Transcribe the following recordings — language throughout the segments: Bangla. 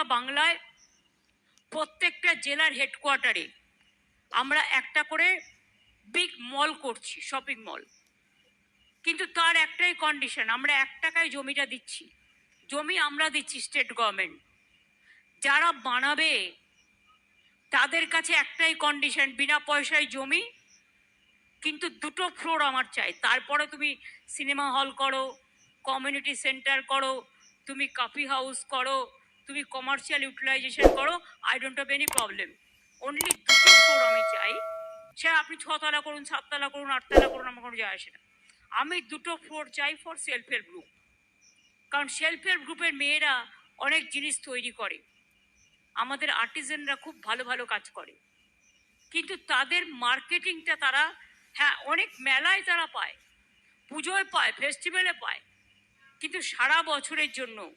আমরা বাংলায় প্রত্যেকটা জেলার হেডকোয়ার্টারে আমরা একটা করে বিগ মল করছি শপিং মল কিন্তু তার একটাই কন্ডিশন আমরা এক টাকায় জমিটা দিচ্ছি। জমি আমরা দিচ্ছি স্টেট গভর্নমেন্ট যারা বানাবে, তাদের কাছে একটাই কন্ডিশন বিনা পয়সায় জমি, কিন্তু দুটো ফ্লোর আমার চাই। তারপরে তুমি সিনেমা হল করো কমিউনিটি সেন্টার করো, তুমি কফি হাউস করো তুমি কমার্শিয়াল ইউটিলাইজেশন করো I don't have any problem only দুটো ফ্লোর আমি চাই। সে আপনি ছতলা করুন, সাততলা করুন, আটতলা করুন, আমার কোনো যায় আসে না। আমি দুটো ফ্লোর চাই ফর সেলফ হেল্প গ্রুপ কারণ সেলফ হেল্প গ্রুপের মেয়েরা অনেক জিনিস তৈরি করে। আমাদের আর্টিজেনরা খুব ভালো ভালো কাজ করে। কিন্তু তাদের মার্কেটিংটা তারা হ্যাঁ অনেক মেলায় তারা পায়। পুজোয় পায় ফেস্টিভ্যালে পায়। কিন্তু সারা বছরের জন্য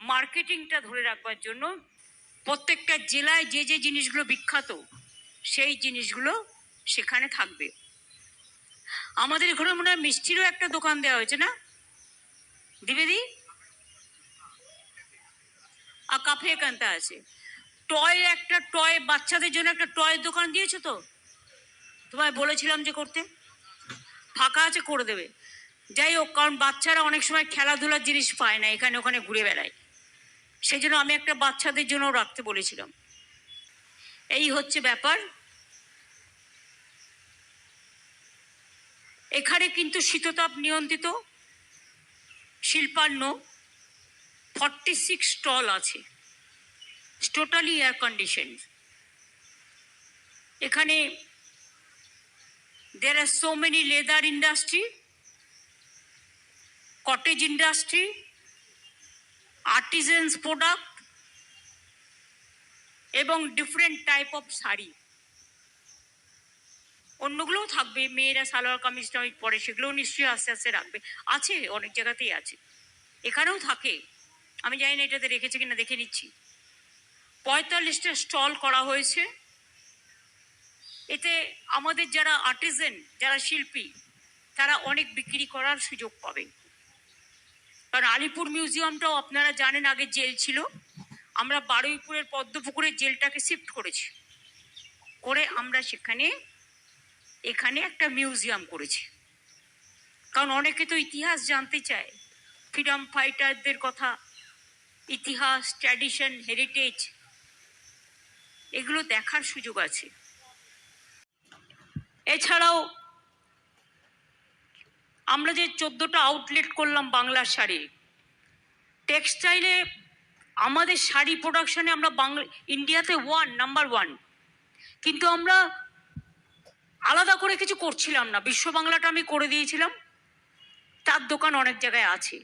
মার্কেটিংটা ধরে রাখবার জন্য প্রত্যেকটা জেলায় যে যে জিনিসগুলো বিখ্যাত, সেই জিনিসগুলো সেখানে থাকবে। আমাদের এখানে মনে হয় মিষ্টিরও একটা দোকান দেওয়া হয়েছে না? দিবেদি আর কাফে একান্তা আছে। টয় একটা, টয় বাচ্চাদের জন্য একটা টয় দোকান দিয়েছ তো? তোমায় বলেছিলাম যে করতে। ফাঁকা আছে, করে দেবে। যাই হোক, কারণ বাচ্চারা অনেক সময় খেলাধুলার জিনিস পায় না, এখানে ওখানে ঘুরে বেড়ায়। সেই জন্য আমি একটা বাচ্চাদের জন্য রাখতে বলেছিলাম। এই হচ্ছে ব্যাপার। এখানে কিন্তু শীততাপ নিয়ন্ত্রিত, শিল্পান্ন ফর্টি সিক্স স্টল আছে টোটালি এয়ার কন্ডিশন এখানে there R so many leather industry cottage industry artisans product এবং ডিফারেন্ট টাইপ অফ শাড়ি। অন্যগুলোও থাকবে, মেয়েরা সালোয়ার কামিজ টামিজ পরে সেগুলোও নিশ্চয়ই আস্তে আস্তে রাখবে। আছে, অনেক জায়গাতেই আছে। এখানেও থাকে। আমি জানি না এটাতে রেখেছে কিনা, দেখে নিচ্ছি। পঁয়তাল্লিশটা স্টল করা হয়েছে। এতে আমাদের যারা আর্টিজেন যারা শিল্পী, তারা অনেক বিক্রি করার সুযোগ পাবে। কারণ আলিপুর মিউজিয়ামটাও আপনারা জানেন আগে জেল ছিল। আমরা বারুইপুরের পদ্মপুকুরের জেলটাকে শিফট করেছি। করে আমরা সেখানে, এখানে একটা মিউজিয়াম করেছি। কারণ অনেকে তো ইতিহাস জানতে চায়। ফ্রিডম ফাইটারদের কথা, ইতিহাস, ট্র্যাডিশন, হেরিটেজ, এগুলো দেখার সুযোগ আছে। এছাড়াও আমরা যে চোদ্দোটা আউটলেট করলাম বাংলার শাড়ি টেক্সটাইলে আমাদের শাড়ি প্রোডাকশনে আমরা বাংলা ইন্ডিয়াতে ওয়ান নাম্বার ওয়ান কিন্তু আমরা আলাদা করে কিছু করছিলাম না। বিশ্ব বাংলাটা আমি করে দিয়েছিলাম। তার দোকান অনেক জায়গায় আছে।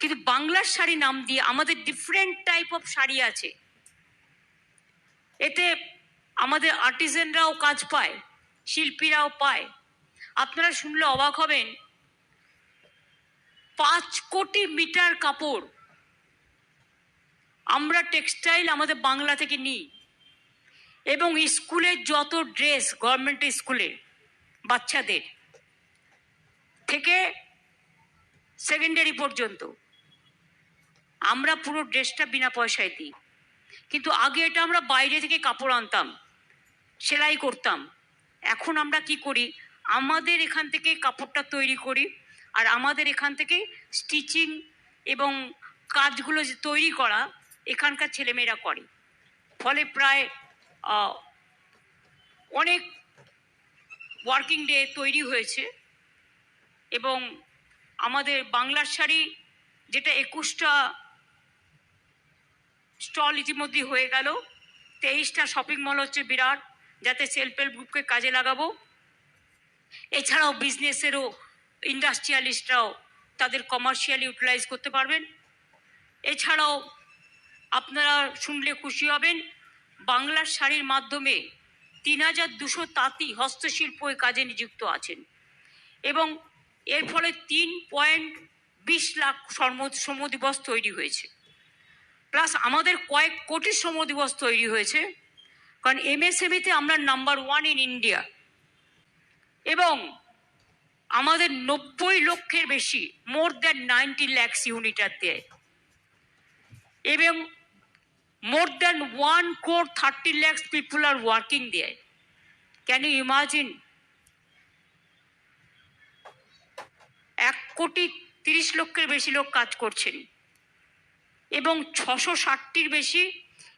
কিন্তু বাংলার শাড়ি নাম দিয়ে আমাদের ডিফারেন্ট টাইপ অফ শাড়ি আছে। এতে আমাদের আর্টিজেনরাও কাজ পায়, শিল্পীরাও পায়। আপনারা শুনলে অবাক হবেন। পাঁচ কোটি মিটার কাপড় আমরা টেক্সটাইল আমাদের বাংলা থেকে নিই এবং স্কুলের যত ড্রেস গভর্নমেন্ট স্কুলে বাচ্চাদের থেকে সেকেন্ডারি পর্যন্ত আমরা পুরো ড্রেসটা বিনা পয়সায় দিই। কিন্তু আগে এটা আমরা বাইরে থেকে কাপড় আনতাম, সেলাই করতাম। এখন আমরা কি করি? আমাদের এখান থেকে কাপড়টা তৈরি করি আর আমাদের এখান থেকে স্টিচিং এবং কাজগুলো যে তৈরি করা এখানকার ছেলেমেয়েরা করে। ফলে প্রায় অনেক ওয়ার্কিং ডে তৈরি হয়েছে এবং আমাদের বাংলার শাড়ি যেটা একুশটা স্টল ইতিমধ্যে হয়ে গেল, তেইশটা শপিং মল হচ্ছে বিরাট, যাতে সেলফ হেল্প গ্রুপকে কাজে লাগাবো। এছাড়াও বিজনেসেরও ইন্ডাস্ট্রিয়ালিস্টরাও তাদের কমার্শিয়াল ইউটিলাইজ করতে পারবেন। এছাড়াও আপনারা শুনলে খুশি হবেন, বাংলার শাড়ির মাধ্যমে তিন হাজার দুশো তাঁতি হস্তশিল্প কাজে নিযুক্ত আছেন এবং এর ফলে তিন পয়েন্ট বিশ লাখ শ্রম দিবস তৈরি হয়েছে। প্লাস আমাদের কয়েক কোটি শ্রম দিবস তৈরি হয়েছে। কারণ এমএসএমইতে আমরা নাম্বার ওয়ান ইন ইন্ডিয়া এবং আমাদের নব্বই লক্ষের বেশি more than ninety lakhs unit আর দেয়। এবং more than 1 crore 30 lakhs people আর ওয়ার্কিং দেয় ক্যান you imagine? এক কোটি তিরিশ লক্ষের বেশি লোক কাজ করছেন। এবং ছশো ষাটটির বেশি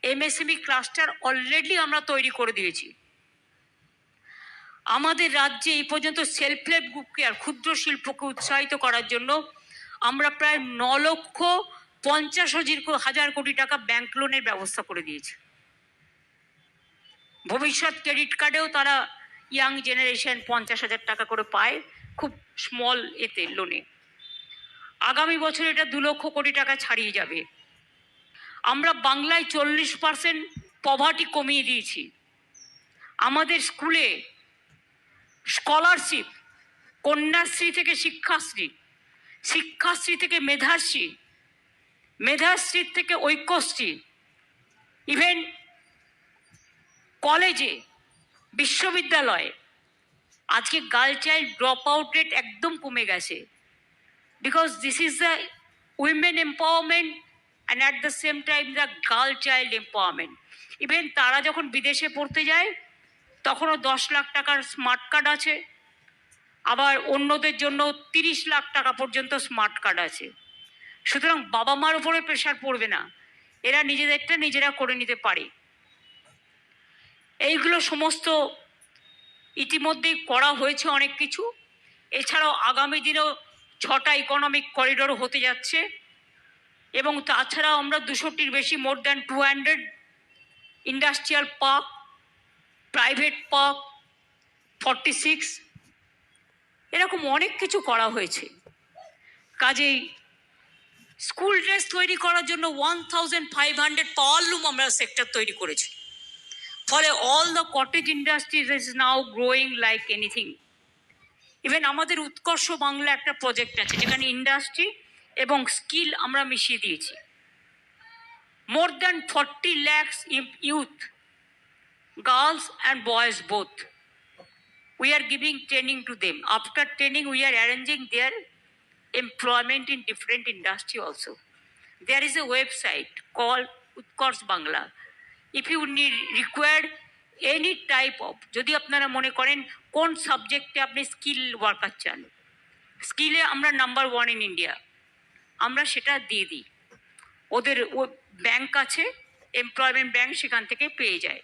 এমএসএমই ক্লাস্টার অলরেডি আমরা তৈরি করে দিয়েছি। আমাদের রাজ্যে এই পর্যন্ত সেলফ হেল্প গ্রুপকে আর ক্ষুদ্র শিল্পকে উৎসাহিত করার জন্য আমরা প্রায় ন লক্ষ পঞ্চাশ হাজার কোটি টাকা ব্যাংক লোনের ব্যবস্থা করে দিয়েছি। ভবিষ্যৎ ক্রেডিট কার্ডেও তারা ইয়াং জেনারেশন পঞ্চাশ হাজার টাকা করে পায় খুব স্মল এতে লোনে আগামী বছর এটা দু লক্ষ কোটি টাকা ছাড়িয়ে যাবে। আমরা বাংলায় চল্লিশ পার্সেন্ট পভার্টি কমিয়ে দিয়েছি। আমাদের স্কুলে স্কলারশিপ, কন্যাশ্রী থেকে শিক্ষাশ্রী শিক্ষাশ্রী থেকে মেধাশ্রী মেধাশ্রী থেকে ঐক্যশ্রী, ইভেন কলেজে, বিশ্ববিদ্যালয়ে। আজকে girl child drop out rate একদম কমে গেছে। Because this is the women empowerment and at the same time the girl child empowerment even তারা যখন বিদেশে পড়তে যায় তখনও দশ লাখ টাকার স্মার্ট কার্ড আছে। আবার অন্যদের জন্য তিরিশ লাখ টাকা পর্যন্ত স্মার্ট কার্ড আছে। সুতরাং বাবা মার উপরে প্রেশার পড়বে না। এরা নিজেদেরটা নিজেরা করে নিতে পারে। এইগুলো সমস্ত ইতিমধ্যেই করা হয়েছে অনেক কিছু। এছাড়াও আগামী দিনেও ছটা ইকোনমিক করিডোর হতে যাচ্ছে। এবং তাছাড়াও আমরা দুশোটির বেশি more than two hundred industrial park private park forty six এরকম অনেক কিছু করা হয়েছে। কাজেই স্কুল ড্রেস তৈরি করার জন্য one thousand five hundred powerloom আমরা সেক্টর তৈরি করেছি। ফলে all the cottage industries is now growing like anything even আমাদের উৎকর্ষ বাংলা একটা প্রজেক্ট আছে, যেখানে ইন্ডাস্ট্রি এবং স্কিল আমরা মিশিয়ে দিয়েছি। More than forty lakhs youth girls and boys both. We are giving training to them. After training, we are arranging their employment in different industry also. There is a website called Utkors Bangla. If you need require any type of যদি আপনারা মনে করেন কোন সাবজেক্টে আপনি স্কিল ওয়ার্কার চান স্কিলে আমরা নাম্বার ওয়ান ইন ইন্ডিয়া আমরা সেটা দিয়ে দিই ওদের ও ব্যাংক আছে এমপ্লয়মেন্ট ব্যাংক সেখান থেকে পেয়ে যায়